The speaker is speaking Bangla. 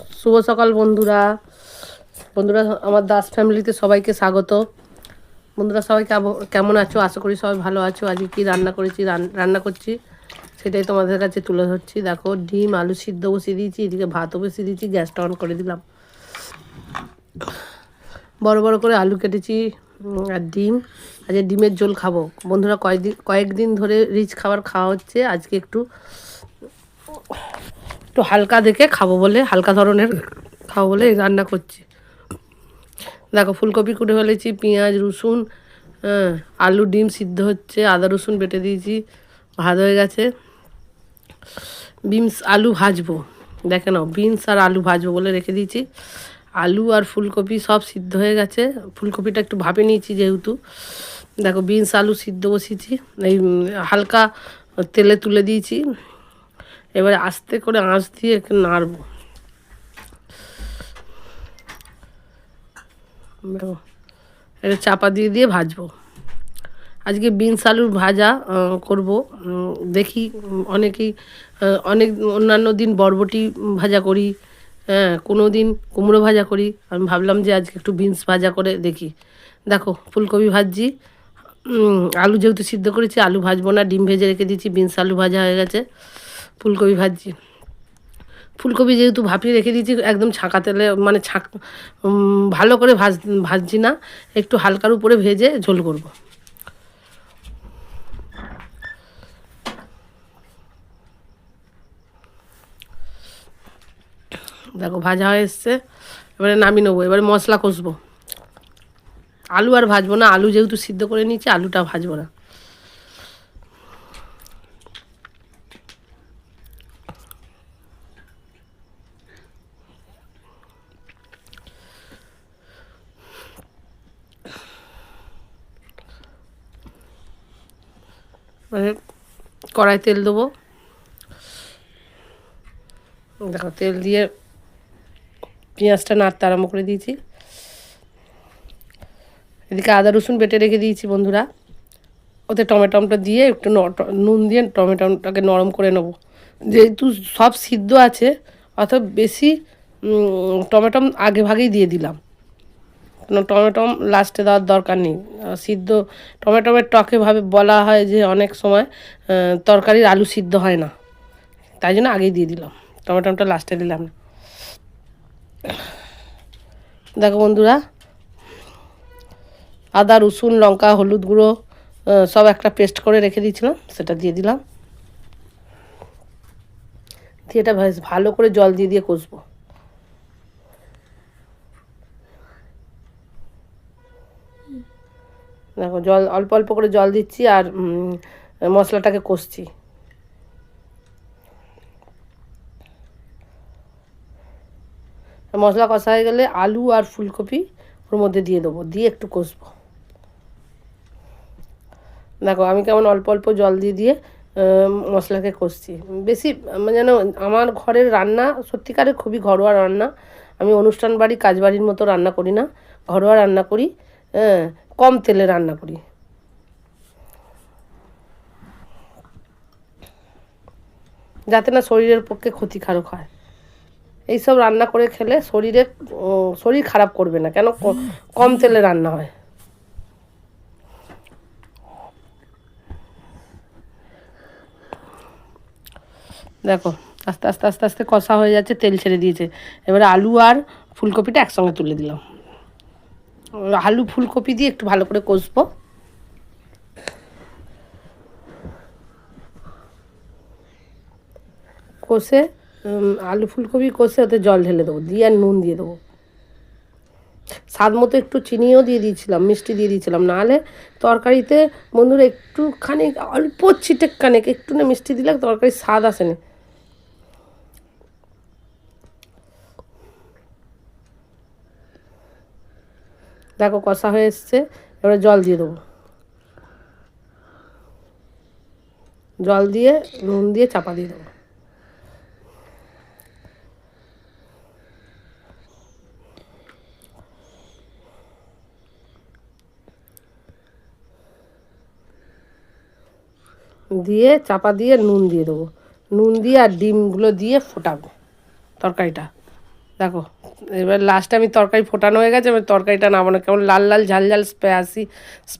শুভ সকাল বন্ধুরা। বন্ধুরা, আমার দাস ফ্যামিলিতে সবাইকে স্বাগত। বন্ধুরা, সবাই কেমন- আছো? আশা করি সবাই ভালো আছো। আজকে কি রান্না করেছি, রান- রান্না করছি সেটাই তোমাদের কাছে তুলে ধরছি। দেখো, ডিম, আলু সিদ্ধ বসিয়ে দিয়েছি, এদিকে ভাতও বসিয়ে দিয়েছি, গ্যাসটা অন করে দিলাম। বড় বড় করে আলু কেটেছি আর ডিম। আজকে ডিমের ঝোল খাব। বন্ধুরা কয়েকদিন কয়েকদিন ধরে রিচ খাবার খাওয়া হচ্ছে। আজকে একটু একটু হালকা দেখে খাব বলে, হালকা ধরনের খাব বলে রান্না করছি। দেখো, ফুলকপি কুটে ফেলেছি, পেঁয়াজ, রসুন হ্যাঁ আলু, ডিম সিদ্ধ হচ্ছে, আদা, রসুন বেটে দিয়েছি, ভাত হয়ে গেছে। বিনস আলু ভাজবো, দেখে নাও, বিনস আর আলু ভাজবো বলে রেখে দিয়েছি। আলু আর ফুলকপি সব সিদ্ধ হয়ে গেছে, ফুলকপিটা একটু ভাপে নিয়েছি যেহেতু। দেখো, বিনস আলু সিদ্ধ বসিয়েছি, এই হালকা তেলে তুলে দিয়েছি। এবারে আস্তে করে আঁচ দিয়ে নাড়বো। এটা চাপা দিয়ে দিয়ে ভাজবো। আজকে বিনস আলুর ভাজা করব। দেখি অনেকেই অনেক অন্যান্য দিন বরবটি ভাজা করি হ্যাঁ কোনো দিন কুমড়ো ভাজা করি। আমি ভাবলাম যে আজকে একটু বিনস ভাজা করে দেখি। দেখো, ফুলকপি ভাজছি। আলু যেহেতু সিদ্ধ করেছি, আলু ভাজবো না, ডিম ভেজে রেখে দিয়েছি, বিনস আলু ভাজা হয়ে গেছে। ফুলকপি ভাজছি ফুলকপি যেহেতু ভাপিয়ে রেখে দিয়েছি, একদম ছাঁকা তেলে মানে ছাঁক ভালো করে ভাজ, ভাজছি না, একটু হালকার উপরে ভেজে ঝোল করব। দেখো, ভাজা হয়ে এসছে। এবারে নামিয়ে নেব, এবারে মশলা কষবো। আলু আর ভাজবো না, আলু যেহেতু সিদ্ধ করে নিয়েছি, আলুটা ভাজবো না। মানে কড়াই তেল দেবো। দেখো তেল দিয়ে পেঁয়াজটা নাড়তে আরম্ভ করে দিয়েছি। এদিকে আদা রসুন বেটে রেখে দিয়েছি বন্ধুরা। ওতে টমেটোমটা দিয়ে একটু নুন দিয়ে টমেটোটাকে নরম করে নেব। যেহেতু সব সিদ্ধ আছে অর্থাৎ বেশি উম, টমেটো আগে ভাগেই দিয়ে দিলাম। কোনো টমেটো লাস্টে দেওয়ার দরকার নেই। সিদ্ধ টমেটোমের টকে ভাবে বলা হয় যে অনেক সময় তরকারির আলু সিদ্ধ হয় না। তাই জন্য আগেই দিয়ে দিলাম। টমেটোটা লাস্টে দিলাম। না দেখো বন্ধুরা, আদা, রসুন, লঙ্কা, হলুদ গুঁড়ো সব একটা পেস্ট করে রেখে দিয়েছিলাম, সেটা দিয়ে দিলাম। দিয়ে এটা ভালো করে জল দিয়ে দিয়ে কষবো। দেখো, জল, অল্প অল্প করে জল দিচ্ছি আর মশলাটাকে কষছি। মশলা কষা হয়ে গেলে আলু আর ফুলকপি ওর মধ্যে দিয়ে দেবো, দিয়ে একটু কষবো। দেখো, আমি কেমন অল্প অল্প জল দিয়ে দিয়ে মশলাকে কষছি। বেশি মানে যেন আমার ঘরের রান্না সত্যিকারের খুবই ঘরোয়া রান্না। আমি অনুষ্ঠান বাড়ি, কাজ বাড়ির মতো রান্না করি না, ঘরোয়া রান্না করি হ্যাঁ। কম তেলে রান্না করি। যাতে না শরীরের পক্ষে ক্ষতিকারক হয়। এইসব রান্না করে খেলে শরীরে শরীর খারাপ করবে না। কেন? কম তেলে রান্না হয়। দেখো, আস্তে আস্তে আস্তে আস্তে কষা হয়ে যাচ্ছে, তেল ছেড়ে দিয়েছে। এবারে আলু আর ফুলকপিটা একসঙ্গে তুলে দিলাম। আলু ফুলকপি দিয়ে একটু ভালো করে কষবো। কষে আলু ফুলকপি কষে ওতে জল ঢেলে দেবো, দিয়ে আর নুন দিয়ে দেবো। স্বাদ মতো একটু চিনিও দিয়ে দিয়েছিলাম, মিষ্টি দিয়ে দিয়েছিলাম। নাহলে তরকারিতে বন্ধুরা একটুখানি, অল্প ছিটে কানেক একটু না মিষ্টি দিলে তরকারির স্বাদ আসে দেখো কষা হয়ে এসছে, এবারে জল দিয়ে দেবো। জল দিয়ে, নুন দিয়ে চাপা দিয়ে দেবো। দিয়ে, চাপা দিয়ে নুন দিয়ে দেবো। নুন দিয়ে আর ডিমগুলো দিয়ে ফোটাবো তরকারিটা। দেখো, এবার লাস্টে আমি তরকারি ফোটানো হয়ে গেছে, এবার তরকারিটা নামানো, কেমন লাল লাল ঝাল ঝাল স্পাইসি